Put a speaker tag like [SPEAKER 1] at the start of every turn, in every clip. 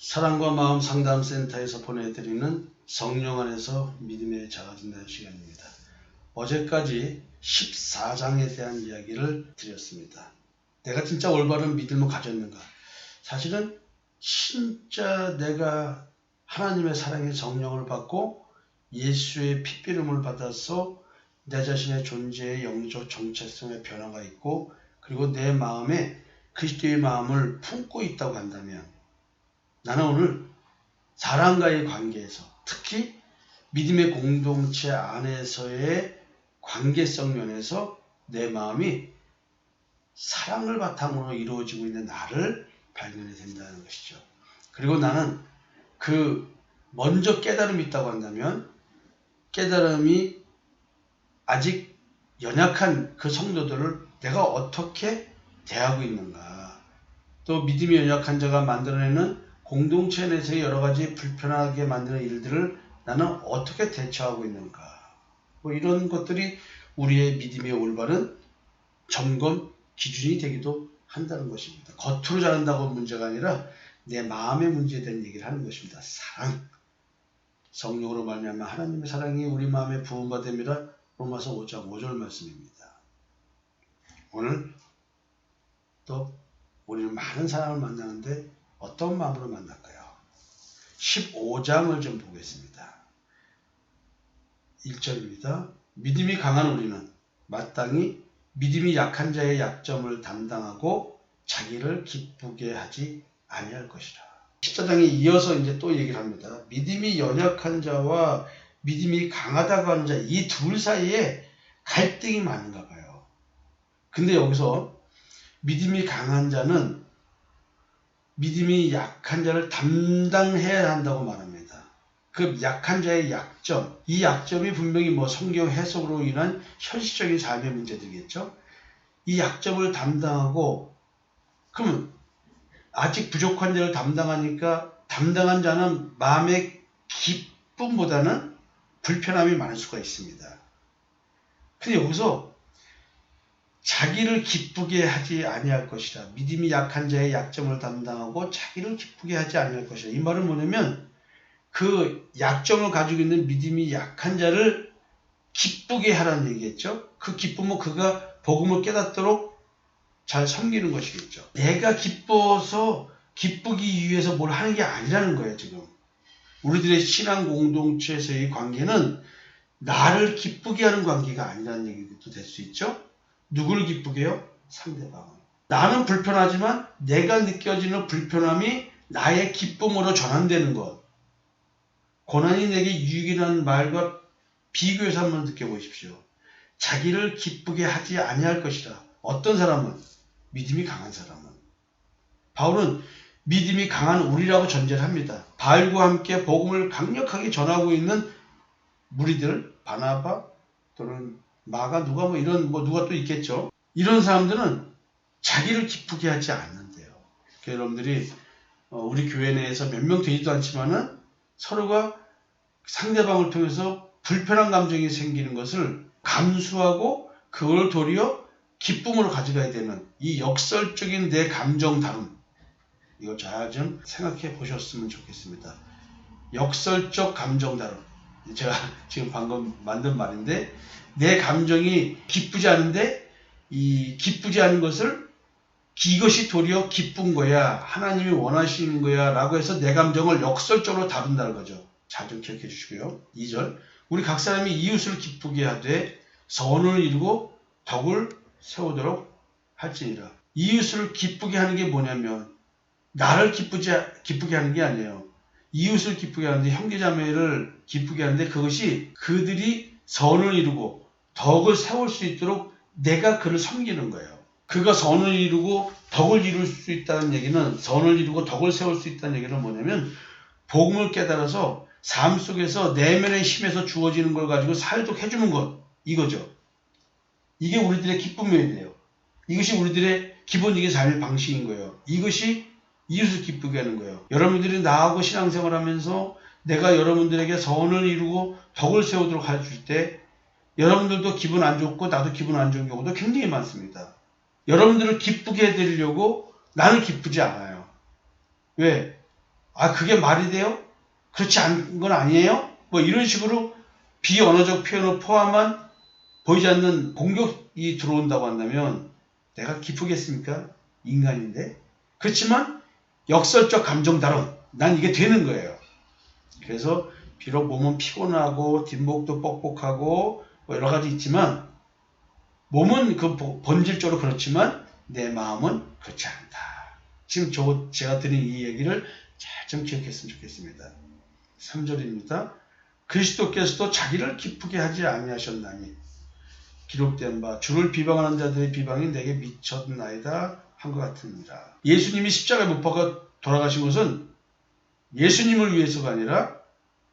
[SPEAKER 1] 사랑과 마음 상담센터에서 보내드리는 성령 안에서 믿음의 자가 된다는 시간입니다. 어제까지 14장에 대한 이야기를 드렸습니다. 내가 진짜 올바른 믿음을 가졌는가? 사실은 진짜 내가 하나님의 사랑의 성령을 받고 예수의 피비름을 받아서 내 자신의 존재의 영적 정체성의 변화가 있고 그리고 내 마음에 그리스도의 마음을 품고 있다고 한다면 나는 오늘 사람과의 관계에서 특히 믿음의 공동체 안에서의 관계성 면에서 내 마음이 사랑을 바탕으로 이루어지고 있는 나를 발견해 된다는 것이죠. 그리고 나는 그 먼저 깨달음이 있다고 한다면 깨달음이 아직 연약한 그 성도들을 내가 어떻게 대하고 있는가. 또 믿음이 연약한 자가 만들어내는 공동체 내에서의 여러 가지 불편하게 만드는 일들을 나는 어떻게 대처하고 있는가. 뭐 이런 것들이 우리의 믿음의 올바른 점검 기준이 되기도 한다는 것입니다. 겉으로 자란다고 문제가 아니라 내 마음의 문제에 대한 얘기를 하는 것입니다. 사랑. 성령으로 말미암아 하나님의 사랑이 우리 마음에 부음받음이라 로마서 5장 5절 말씀입니다. 오늘 또 우리는 많은 사람을 만나는데 어떤 마음으로 만날까요? 15장을 좀 보겠습니다. 1절입니다. 믿음이 강한 우리는 마땅히 믿음이 약한 자의 약점을 담당하고 자기를 기쁘게 하지 아니할 것이라. 14장에 이어서 이제 또 얘기를 합니다. 믿음이 연약한 자와 믿음이 강하다고 하는 자 이 둘 사이에 갈등이 많은가 봐요. 근데 여기서 믿음이 강한 자는 믿음이 약한 자를 담당해야 한다고 말합니다. 그 약한 자의 약점, 이 약점이 분명히 뭐 성경 해석으로 인한 현실적인 삶의 문제들이겠죠. 이 약점을 담당하고 그러면 아직 부족한 자를 담당하니까 담당한 자는 마음의 기쁨보다는 불편함이 많을 수가 있습니다. 근데 여기서 자기를 기쁘게 하지 아니할 것이라 믿음이 약한 자의 약점을 담당하고 자기를 기쁘게 하지 아니할 것이라 이 말은 뭐냐면 그 약점을 가지고 있는 믿음이 약한 자를 기쁘게 하라는 얘기겠죠. 그 기쁨은 그가 복음을 깨닫도록 잘 섬기는 것이겠죠. 내가 기뻐서 기쁘기 위해서 뭘 하는 게 아니라는 거예요, 지금. 우리들의 신앙 공동체에서의 관계는 나를 기쁘게 하는 관계가 아니라는 얘기도 될 수 있죠. 누구를 기쁘게 해요? 상대방을. 나는 불편하지만 내가 느껴지는 불편함이 나의 기쁨으로 전환되는 것. 고난이 내게 유익이라는 말과 비교해서 한번 느껴보십시오. 자기를 기쁘게 하지 아니할 것이라. 어떤 사람은 믿음이 강한 사람은 바울은 믿음이 강한 우리라고 전제를 합니다. 바울과 함께 복음을 강력하게 전하고 있는 무리들 바나바 또는 마가 누가 뭐 이런 뭐 누가 또 있겠죠. 이런 사람들은 자기를 기쁘게 하지 않는데요. 그러니까 여러분들이 어, 우리 교회 내에서 몇 명 되지도 않지만은 서로가 상대방을 통해서 불편한 감정이 생기는 것을 감수하고 그걸 도리어 기쁨으로 가져가야 되는 이 역설적인 내 감정 다름 이거 잘 좀 생각해 보셨으면 좋겠습니다. 역설적 감정 다름 제가 지금 방금 만든 말인데 내 감정이 기쁘지 않은데 이 기쁘지 않은 것을 이것이 도리어 기쁜 거야 하나님이 원하시는 거야 라고 해서 내 감정을 역설적으로 다룬다는 거죠. 잘 좀 기억해 주시고요. 2절 우리 각 사람이 이웃을 기쁘게 하되 선을 이루고 덕을 세우도록 할지니라. 이웃을 기쁘게 하는 게 뭐냐면 나를 기쁘지 기쁘게 하는 게 아니에요. 이웃을 기쁘게 하는데 형제자매를 기쁘게 하는데 그것이 그들이 선을 이루고 덕을 세울 수 있도록 내가 그를 섬기는 거예요. 그가 선을 이루고 덕을 이룰 수 있다는 얘기는 선을 이루고 덕을 세울 수 있다는 얘기는 뭐냐면 복음을 깨달아서 삶 속에서 내면의 힘에서 주어지는 걸 가지고 살도록 해주는 것 이거죠. 이게 우리들의 기쁨이어야 돼요. 이것이 우리들의 기본적인 삶의 방식인 거예요. 이것이 이웃을 기쁘게 하는 거예요. 여러분들이 나하고 신앙생활 하면서 내가 여러분들에게 선을 이루고 덕을 세우도록 해줄 때 여러분들도 기분 안 좋고 나도 기분 안 좋은 경우도 굉장히 많습니다. 여러분들을 기쁘게 해드리려고 나는 기쁘지 않아요. 왜? 아 그게 말이 돼요? 그렇지 않은 건 아니에요? 뭐 이런 식으로 비언어적 표현을 포함한 보이지 않는 공격이 들어온다고 한다면 내가 기쁘겠습니까? 인간인데. 그렇지만 역설적 감정 다론 난 이게 되는 거예요. 그래서 비록 몸은 피곤하고 뒷목도 뻑뻑하고 뭐 여러 가지 있지만 몸은 그 보- 본질적으로 그렇지만 내 마음은 그렇지 않다. 지금 저 제가 드린 이 얘기를 잘 좀 기억했으면 좋겠습니다. 3절입니다. 그리스도께서도 자기를 기쁘게 하지 아니하셨나니 기록된 바 주를 비방하는 자들의 비방이 내게 미쳤나이다 한 것 같습니다. 예수님이 십자가에 못 박아 돌아가신 것은 예수님을 위해서가 아니라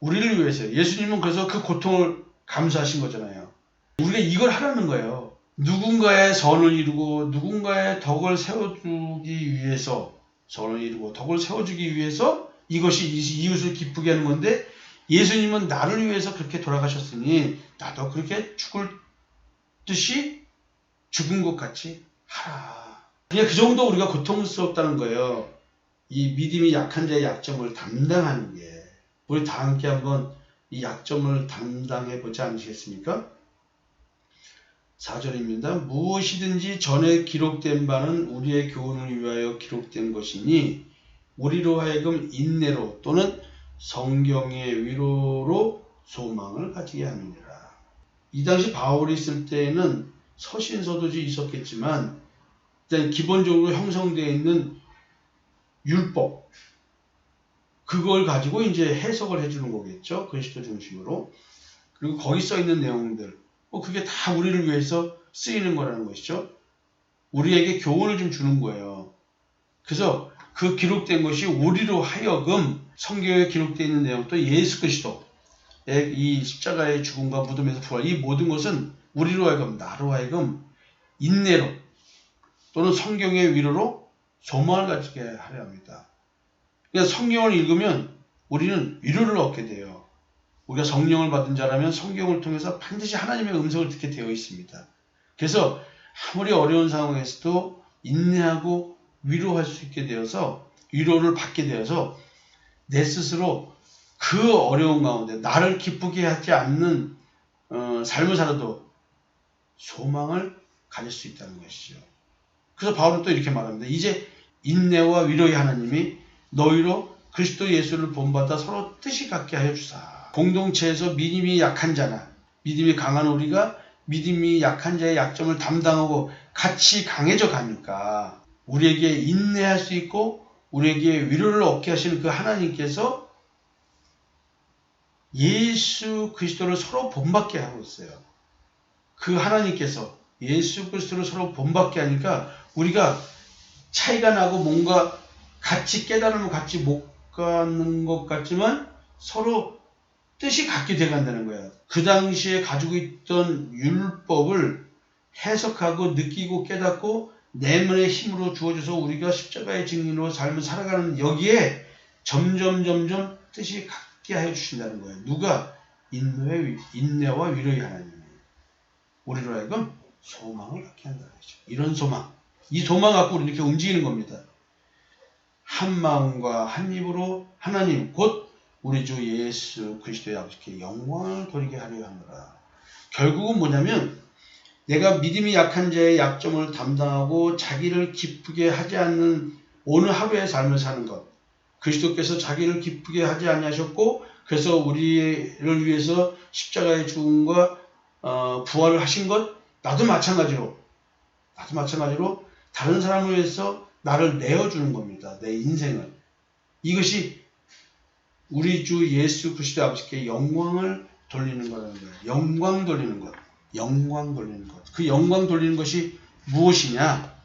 [SPEAKER 1] 우리를 위해서요. 예수님은 그래서 그 고통을 감수하신 거잖아요. 우리가 이걸 하라는 거예요. 누군가의 선을 이루고 누군가의 덕을 세워주기 위해서 선을 이루고 덕을 세워주기 위해서 이것이 이- 이웃을 기쁘게 하는 건데 예수님은 나를 위해서 그렇게 돌아가셨으니 나도 그렇게 죽을 듯이 죽은 것 같이 하라. 그냥 그 정도 우리가 고통스럽다는 거예요. 이 믿음이 약한 자의 약점을 담당하는 게 우리 다 함께 한번 이 약점을 담당해 보지 않으시겠습니까? 4절입니다. 무엇이든지 전에 기록된 바는 우리의 교훈을 위하여 기록된 것이니 우리로 하여금 인내로 또는 성경의 위로로 소망을 가지게 함이니라. 이 당시 바울이 있을 때에는 서신서도지 있었겠지만 일단 기본적으로 형성되어 있는 율법 그걸 가지고 이제 해석을 해주는 거겠죠. 그리스도 중심으로. 그리고 거기 써 있는 내용들 뭐 그게 다 우리를 위해서 쓰이는 거라는 것이죠. 우리에게 교훈을 좀 주는 거예요. 그래서 그 기록된 것이 우리로 하여금 성경에 기록되어 있는 내용 또 예수 그리스도의 이 십자가의 죽음과 무덤에서 부활 이 모든 것은 우리로 하여금 나로 하여금 인내로 또는 성경의 위로로 소망을 가지게 하려 합니다. 그러니까 성경을 읽으면 우리는 위로를 얻게 돼요. 우리가 성령을 받은 자라면 성경을 통해서 반드시 하나님의 음성을 듣게 되어 있습니다. 그래서 아무리 어려운 상황에서도 인내하고 위로할 수 있게 되어서 위로를 받게 되어서 내 스스로 그 어려운 가운데 나를 기쁘게 하지 않는 어, 삶을 살아도 소망을 가질 수 있다는 것이죠. 그래서 바울은 또 이렇게 말합니다. 이제 인내와 위로의 하나님이 너희로 그리스도 예수를 본받아 서로 뜻이 같게 하여 주사. 공동체에서 믿음이 약한 자나 믿음이 강한 우리가 믿음이 약한 자의 약점을 담당하고 같이 강해져 가니까 우리에게 인내할 수 있고 우리에게 위로를 얻게 하시는 그 하나님께서 예수 그리스도를 서로 본받게 하고 있어요. 그 하나님께서 예수 그리스도를 서로 본받게 하니까 우리가 차이가 나고 뭔가 같이 깨달음을 같이 못 가는 것 같지만 서로 뜻이 같게 돼 간다는 거예요. 그 당시에 가지고 있던 율법을 해석하고 느끼고 깨닫고 내면의 힘으로 주어져서 우리가 십자가의 증인으로 삶을 살아가는 여기에 점점 점점 뜻이 같게 하여 주신다는 거예요. 누가 인내와, 인내와 위로의 하나님이에요. 우리로 하여금 소망을 갖게 한다는 거죠. 이런 소망. 이 소망 갖고 이렇게 움직이는 겁니다. 한 마음과 한 입으로 하나님 곧 우리 주 예수 그리스도의 아버지께 영광을 돌리게 하려 하노라. 결국은 뭐냐면 내가 믿음이 약한 자의 약점을 담당하고 자기를 기쁘게 하지 않는 오늘 하루의 삶을 사는 것. 그리스도께서 자기를 기쁘게 하지 아니하셨고 그래서 우리를 위해서 십자가의 죽음과 어, 부활을 하신 것 나도 마찬가지로 나도 마찬가지로 다른 사람을 위해서 나를 내어주는 겁니다. 내 인생을. 이것이 우리 주 예수 그리스도 아버지께 영광을 돌리는 거라는 거예요. 영광 돌리는 것. 영광 돌리는 것. 그 영광 돌리는 것이 무엇이냐?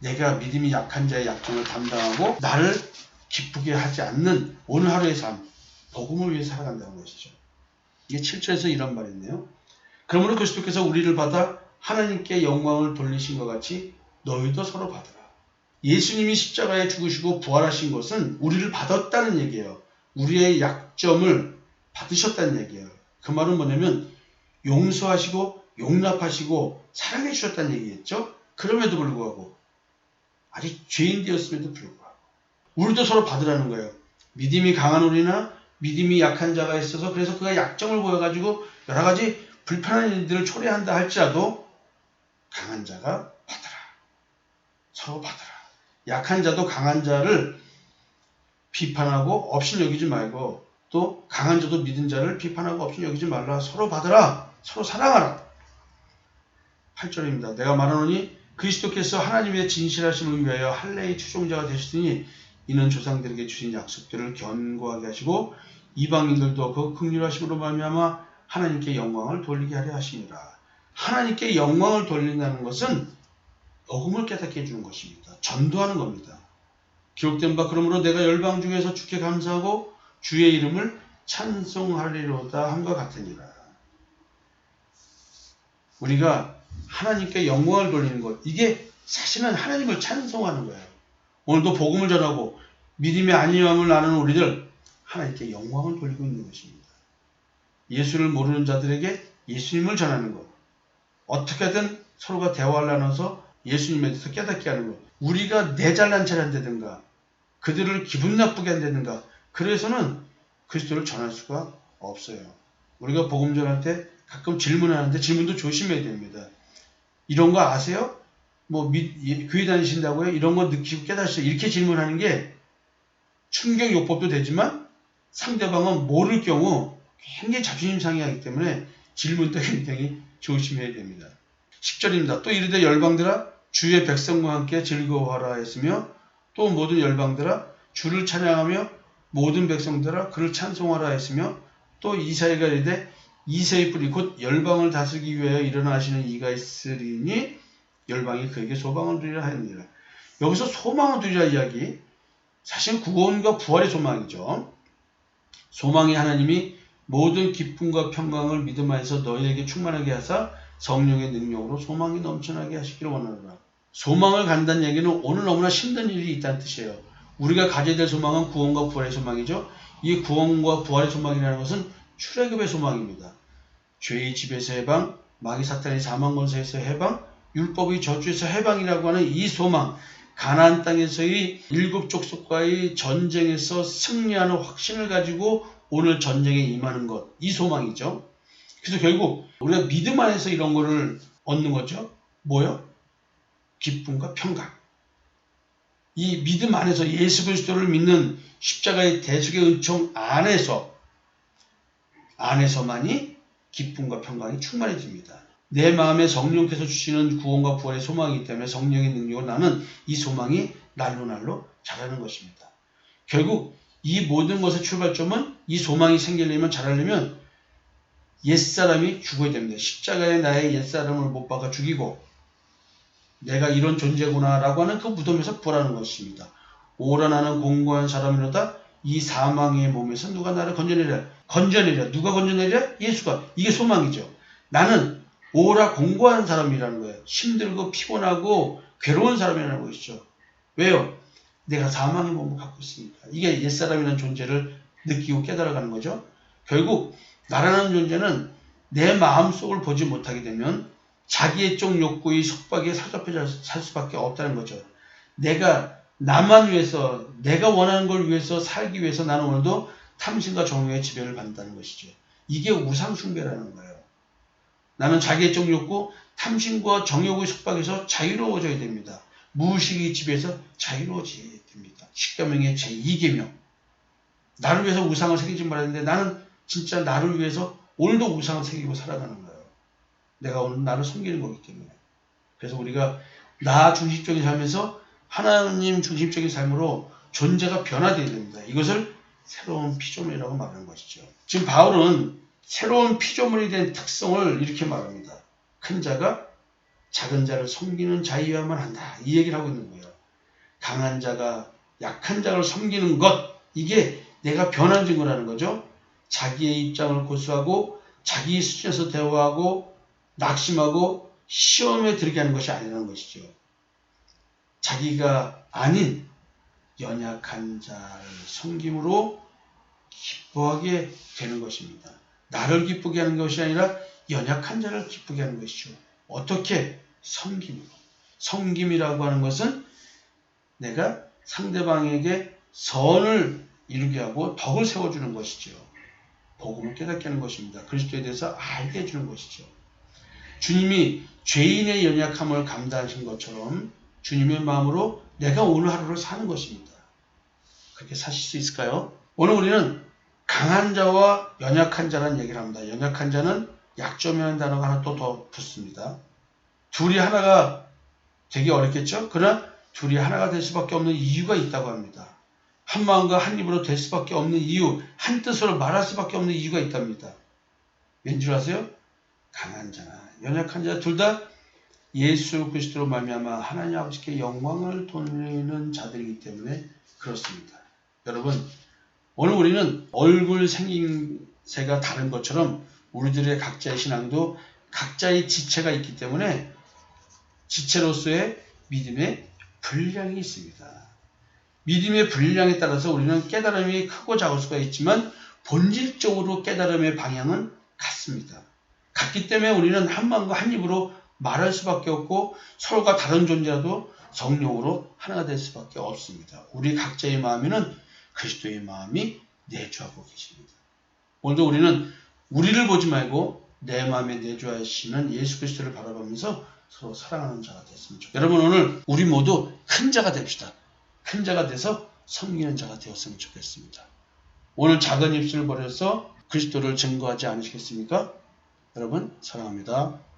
[SPEAKER 1] 내가 믿음이 약한 자의 약점을 담당하고 나를 기쁘게 하지 않는 오늘 하루의 삶, 복음을 위해 살아간다는 것이죠. 이게 7절에서 이런 말이네요. 그러므로 그리스도께서 우리를 받아 하나님께 영광을 돌리신 것 같이 너희도 서로 받으라. 예수님이 십자가에 죽으시고 부활하신 것은 우리를 받았다는 얘기예요. 우리의 약점을 받으셨다는 얘기예요. 그 말은 뭐냐면 용서하시고 용납하시고 사랑해 주셨다는 얘기겠죠. 그럼에도 불구하고 아직 죄인 되었음에도 불구하고 우리도 서로 받으라는 거예요. 믿음이 강한 우리나 믿음이 약한 자가 있어서 그래서 그가 약점을 보여가지고 여러 가지 불편한 일들을 초래한다 할지라도 강한 자가. 서로 받아라. 약한 자도 강한 자를 비판하고 없인 여기지 말고 또 강한 자도 믿은 자를 비판하고 없인 여기지 말라. 서로 받아라. 서로 사랑하라. 8절입니다. 내가 말하노니 그리스도께서 하나님의 진실하심을 위하여 할례의 추종자가 되시더니 이는 조상들에게 주신 약속들을 견고하게 하시고 이방인들도 그 극률하심으로 말미암아 하나님께 영광을 돌리게 하려 하십니다. 하나님께 영광을 돌린다는 것은 복음을 깨닫게 해주는 것입니다. 전도하는 겁니다. 기록된 바 그러므로 내가 열방 중에서 주께 감사하고 주의 이름을 찬송하리로다 함과 같으니라. 우리가 하나님께 영광을 돌리는 것 이게 사실은 하나님을 찬송하는 거예요. 오늘도 복음을 전하고 믿음의 안위함을 나누는 우리들 하나님께 영광을 돌리고 있는 것입니다. 예수를 모르는 자들에게 예수님을 전하는 것. 어떻게든 서로가 대화를 나눠서 예수님에 대해서 깨닫게 하는 것. 우리가 내 잘난 체를 한다든가 그들을 기분 나쁘게 한다든가 그래서는 그리스도를 전할 수가 없어요. 우리가 복음 전할 때 가끔 질문하는데 질문도 조심해야 됩니다. 이런 거 아세요? 뭐 미, 예, 교회 다니신다고요? 이런 거 느끼고 깨닫으세요. 이렇게 질문하는 게 충격 요법도 되지만 상대방은 모를 경우 굉장히 자존심 상해하기 때문에 질문도 굉장히 조심해야 됩니다. 10절입니다. 또 이르되 열방들아 주의 백성과 함께 즐거워하라 했으며 또 모든 열방들아 주를 찬양하며 모든 백성들아 그를 찬송하라 했으며 또 이사야가 이르되 이세의 뿌리 곧 열방을 다스리기 위하여 일어나시는 이가 있으리니 열방이 그에게 소망을 두리라 하느니라. 여기서 소망을 두리라 이야기 사실 구원과 부활의 소망이죠. 소망이 하나님이 모든 기쁨과 평강을 믿음 안에서 너희에게 충만하게 하사 성령의 능력으로 소망이 넘쳐나게 하시기를 원하노라. 소망을 간다는 얘기는 오늘 너무나 힘든 일이 있다는 뜻이에요. 우리가 가져야 될 소망은 구원과 부활의 소망이죠. 이 구원과 부활의 소망이라는 것은 출애굽의 소망입니다. 죄의 집에서 해방, 마귀 사탄의 사망 권세에서 해방, 율법의 저주에서 해방이라고 하는 이 소망, 가나안 땅에서의 일곱 족속과의 전쟁에서 승리하는 확신을 가지고 오늘 전쟁에 임하는 것, 이 소망이죠. 그래서 결국 우리가 믿음 안에서 이런 거를 얻는 거죠. 뭐요? 기쁨과 평강. 이 믿음 안에서 예수 그리스도를 믿는 십자가의 대속의 은총 안에서 안에서만이 기쁨과 평강이 충만해집니다. 내 마음에 성령께서 주시는 구원과 부활의 소망이기 때문에 성령의 능력으로 나는 이 소망이 날로 날로 자라는 것입니다. 결국 이 모든 것의 출발점은 이 소망이 생기려면 자라려면 옛사람이 죽어야 됩니다. 십자가에 나의 옛사람을 못 박아 죽이고 내가 이런 존재구나 라고 하는 그 무덤에서 부활하는 것입니다. 오라 나는 공고한 사람이로다 이 사망의 몸에서 누가 나를 건져내랴 건져내랴 누가 건져내랴 예수가 이게 소망이죠. 나는 오라 공고한 사람이라는 거예요. 힘들고 피곤하고 괴로운 사람이라는 것이죠. 왜요? 내가 사망의 몸을 갖고 있으니까. 이게 옛사람이라는 존재를 느끼고 깨달아가는 거죠. 결국 나라는 존재는 내 마음속을 보지 못하게 되면 자기의 쪽 욕구의 속박에 사로잡혀 살 수밖에 없다는 거죠. 내가 나만 위해서 내가 원하는 걸 위해서 살기 위해서 나는 오늘도 탐심과 정욕의 지배를 받는다는 것이죠. 이게 우상 숭배라는 거예요. 나는 자기의 쪽 욕구, 탐심과 정욕의 속박에서 자유로워져야 됩니다. 무의식의 지배에서 자유로워져야 됩니다. 십계명의 제2계명. 나를 위해서 우상을 새기지 말았는데 나는 진짜 나를 위해서 오늘도 우상을 새기고 살아가는 거예요. 내가 오늘 나를 숨기는 거기 때문에. 그래서 우리가 나 중심적인 삶에서 하나님 중심적인 삶으로 존재가 변화되어야 됩니다. 이것을 새로운 피조물이라고 말하는 것이죠. 지금 바울은 새로운 피조물이 된 특성을 이렇게 말합니다. 큰 자가 작은 자를 섬기는 자여야만 한다. 이 얘기를 하고 있는 거예요. 강한 자가 약한 자를 섬기는 것 이게 내가 변한 증거라는 거죠. 자기의 입장을 고수하고 자기 수준에서 대화하고 낙심하고 시험에 들게 하는 것이 아니라는 것이죠. 자기가 아닌 연약한 자를 섬김으로 기뻐하게 되는 것입니다. 나를 기쁘게 하는 것이 아니라 연약한 자를 기쁘게 하는 것이죠. 어떻게? 섬김으로. 섬김이라고 하는 것은 내가 상대방에게 선을 이루게 하고 덕을 세워주는 것이죠. 복음을 깨닫게 하는 것입니다. 그리스도에 대해서 알게 해주는 것이죠. 주님이 죄인의 연약함을 감당하신 것처럼 주님의 마음으로 내가 오늘 하루를 사는 것입니다. 그렇게 사실 수 있을까요? 오늘 우리는 강한 자와 연약한 자라는 얘기를 합니다. 연약한 자는 약점이라는 단어가 하나 또 더 붙습니다. 둘이 하나가 되게 어렵겠죠? 그러나 둘이 하나가 될 수밖에 없는 이유가 있다고 합니다. 한 마음과 한 입으로 될 수밖에 없는 이유, 한 뜻으로 말할 수밖에 없는 이유가 있답니다. 왠 줄 아세요? 강한 자나 연약한 자 둘 다 예수 그리스도로 말미암아 하나님 아버지께 영광을 돌리는 자들이기 때문에 그렇습니다. 여러분 오늘 우리는 얼굴 생김새가 다른 것처럼 우리들의 각자의 신앙도 각자의 지체가 있기 때문에 지체로서의 믿음의 분량이 있습니다. 믿음의 분량에 따라서 우리는 깨달음이 크고 작을 수가 있지만 본질적으로 깨달음의 방향은 같습니다. 같기 때문에 우리는 한 마음과 한 입으로 말할 수밖에 없고 서로가 다른 존재라도 성령으로 하나가 될 수밖에 없습니다. 우리 각자의 마음에는 그리스도의 마음이 내주하고 계십니다. 오늘도 우리는 우리를 보지 말고 내 마음에 내주하시는 예수 그리스도를 바라보면서 서로 사랑하는 자가 됐으면 좋겠습니다. 여러분 오늘 우리 모두 큰 자가 됩시다. 큰 자가 돼서 섬기는 자가 되었으면 좋겠습니다. 오늘 작은 입술을 버려서 그리스도를 증거하지 않으시겠습니까? 여러분 사랑합니다.